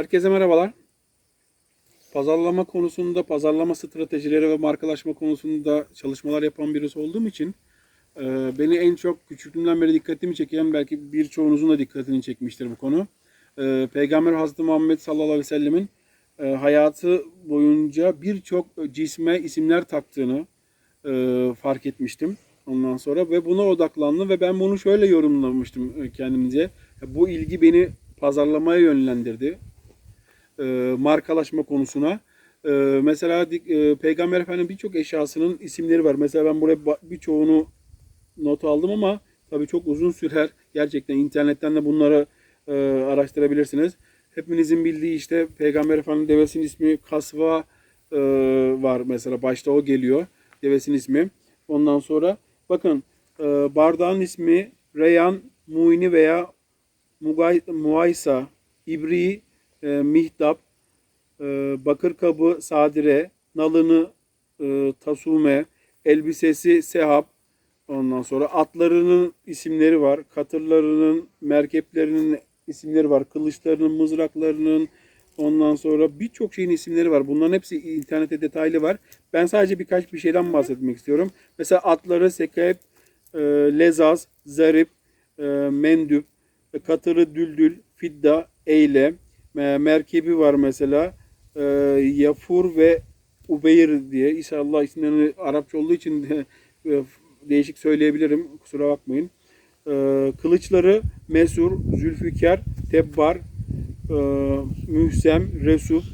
Herkese merhabalar. Pazarlama konusunda, pazarlama stratejileri ve markalaşma konusunda çalışmalar yapan birisi olduğum için e, beni en çok küçüklüğümden beri dikkatimi çeken belki birçoğunuzun da dikkatini çekmiştir bu konu. E, Peygamber Hazreti Muhammed sallallahu aleyhi ve sellemin e, hayatı boyunca birçok cisme isimler taktığını fark etmiştim ondan sonra ve buna odaklandım ve ben bunu şöyle yorumlamıştım e, kendimce. Bu ilgi beni pazarlamaya yönlendirdi. E, markalaşma konusuna. E, mesela e, Peygamber Efendimiz birçok eşyasının isimleri var. Mesela ben buraya birçoğunu not aldım ama tabii çok uzun sürer. Gerçekten internetten de bunları e, araştırabilirsiniz. Hepinizin bildiği işte Peygamber Efendimiz devesinin ismi Kasva e, var mesela. Başta o geliyor. Devesinin ismi. Ondan sonra bakın e, bardağın ismi Reyhan, Muini veya Mugay, Muaysa, İbri, e, Mihdap, e, bakır kabı Sadire, nalını e, Tasume, elbisesi Sehap, ondan sonra atlarının isimleri var, katırlarının, merkeplerinin isimleri var, kılıçlarının, mızraklarının, ondan sonra birçok şeyin isimleri var. Bunların hepsi internette detaylı var. Ben sadece birkaç bir şeyden bahsetmek istiyorum. Mesela atları Sekep, e, Lezaz, Zarip, e, Mendüp, e, katırı Düldül, Fidda, Eyle, e, merkebi var mesela. E, Yafur ve Ubeyr diye. İnşallah isimlerini Arapça olduğu için de, e, değişik söyleyebilirim. Kusura bakmayın. E, kılıçları Mesur, Zülfikar, Tebbar, e, Mühsem, Resuf,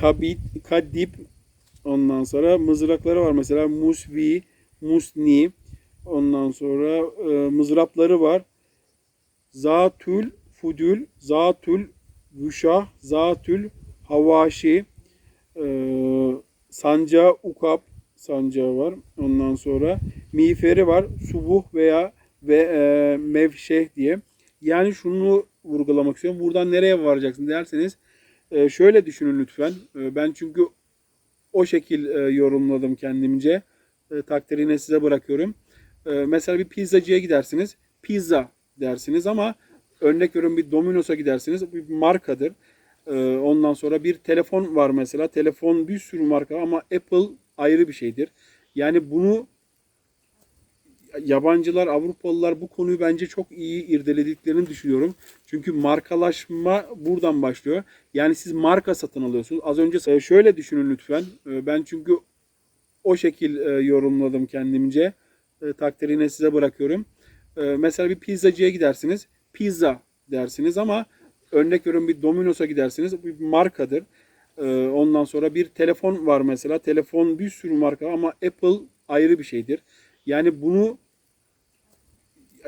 Kabit, Kadip, ondan sonra mızrakları var mesela Musvi, Musni, ondan sonra e, mızrapları var. Zatül Fudül, Zatül Vüşah, Zatül Havaşi, e, Sancağı Ukap sancağı var. Ondan sonra miğferi var. Subuh veya ve e, mevşeh diye. Yani şunu vurgulamak istiyorum. Buradan nereye varacaksın derseniz e, şöyle düşünün lütfen. E, ben çünkü o şekil e, yorumladım kendimce. E, takdirini size bırakıyorum. E, mesela bir pizzacıya gidersiniz. Pizza dersiniz ama örnek veriyorum bir Domino's'a gidersiniz. Bir markadır. E, ondan sonra bir telefon var mesela. Telefon bir sürü marka ama Apple ayrı bir şeydir. Yani bunu yabancılar, Avrupalılar bu konuyu bence çok iyi irdelediklerini düşünüyorum. Çünkü markalaşma buradan başlıyor. Yani siz marka satın alıyorsunuz. Az önce e, şöyle düşünün lütfen. E, Ben çünkü o şekil e, yorumladım kendimce. Takdirini size bırakıyorum. Mesela bir pizzacıya gidersiniz. Pizza dersiniz ama örnek veriyorum bir Domino's'a gidersiniz. Bir markadır. E, Ondan sonra bir telefon var mesela. Telefon bir sürü marka ama Apple ayrı bir şeydir. Yani bunu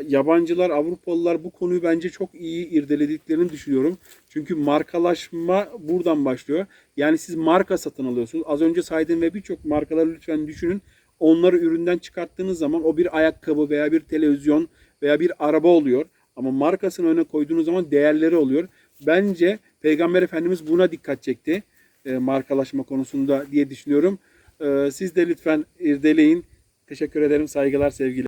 yabancılar, Avrupalılar bu konuyu bence çok iyi irdelediklerini düşünüyorum. Çünkü markalaşma buradan başlıyor. Yani siz marka satın alıyorsunuz. Az önce saydığım ve birçok markaları lütfen düşünün. Onları üründen çıkarttığınız zaman o bir ayakkabı veya bir televizyon veya bir araba oluyor. Ama markasını öne koyduğunuz zaman değerleri oluyor. Bence Peygamber Efendimiz buna dikkat çekti. e, markalaşma konusunda diye düşünüyorum. E, siz de lütfen irdeleyin. Teşekkür ederim. Saygılar, sevgiler.